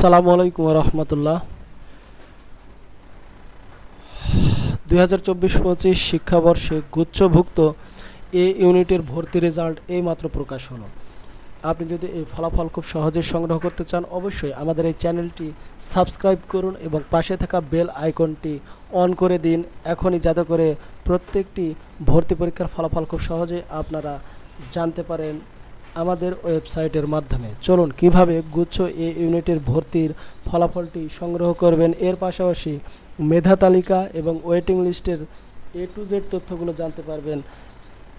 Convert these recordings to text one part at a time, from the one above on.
আসসালামু আলাইকুম রহমতুল্লাহ দুই হাজার চব্বিশ পঁচিশ শিক্ষাবর্ষে গুচ্ছভুক্ত এ ইউনিটের ভর্তি রেজাল্ট এইমাত্র প্রকাশ হলো। আপনি যদি এই ফলাফল খুব সহজে সংগ্রহ করতে চান, অবশ্যই আমাদের এই চ্যানেলটি সাবস্ক্রাইব করুন এবং পাশে থাকা বেল আইকনটি অন করে দিন। এখনই যাতে করে প্রত্যেকটি ভর্তি পরীক্ষার ফলাফল খুব সহজে আপনারা জানতে পারেন। আমাদের ওয়েবসাইটের মাধ্যমে। চলুন, কীভাবে গুচ্ছ এ ইউনিটের ভর্তির ফলাফলটি সংগ্রহ করবেন। এর পাশাপাশি মেধা তালিকা এবং ওয়েটিং লিস্টের এ টু জেড তথ্যগুলো জানতে পারবেন।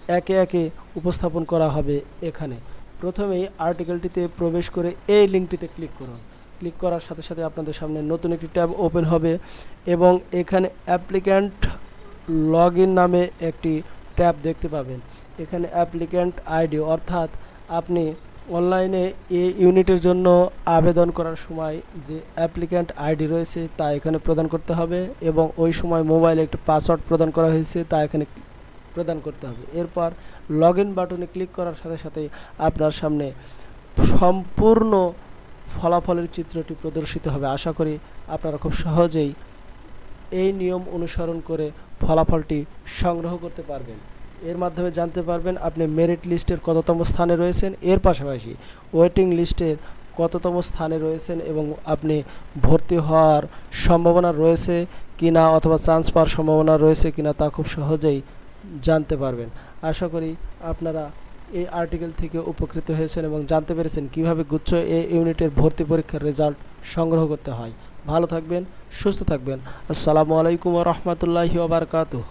একে একে উপস্থাপন করা হবে এখানে। প্রথমেই আর্টিকেলটিতে প্রবেশ করে এই লিঙ্কটিতে ক্লিক করুন। ক্লিক করার সাথে সাথে আপনাদের সামনে নতুন একটি ট্যাব ওপেন হবে এবং এখানে অ্যাপ্লিক্যান্ট লগ নামে একটি ট্যাব দেখতে পাবেন। এখানে অ্যাপ্লিক্যান্ট আইডি অর্থাৎ আপনি অনলাইনে এ ইউনিটের জন্য আবেদন করার সময় যে অ্যাপ্লিক্যান্ট আইডি রয়েছে তা এখানে প্রদান করতে হবে এবং ওই সময় মোবাইলে একটি পাসওয়ার্ড প্রদান করা হয়েছে তা এখানে প্রদান করতে হবে। এরপর লগ ইন বাটনে ক্লিক করার সাথে সাথে আপনার সামনে সম্পূর্ণ ফলাফলের চিত্রটি প্রদর্শিত হবে। আশা করি আপনারা খুব সহজেই এই নিয়ম অনুসরণ করে ফলাফলটি সংগ্রহ করতে পারবেন। এর মাধ্যমে জানতে পারবেন আপনি মেরিট লিস্টের কততম স্থানে রয়েছেন। এর পাশাপাশি ওয়েটিং লিস্টের কততম স্থানে রয়েছেন এবং আপনি ভর্তি হওয়ার সম্ভাবনা রয়েছে কিনা অথবা চান্স পাওয়ার সম্ভাবনা রয়েছে কিনা তা খুব সহজেই জানতে পারবেন। আশা করি আপনারা এই আর্টিকেল থেকে উপকৃত হয়েছেন এবং জানতে পেরেছেন কীভাবে গুচ্ছ এ ইউনিটের ভর্তি পরীক্ষার রেজাল্ট সংগ্রহ করতে হয়। ভালো থাকবেন, সুস্থ থাকবেন। আসসালামু আলাইকুম রহমতুল্লাহি ওবরকাতুহ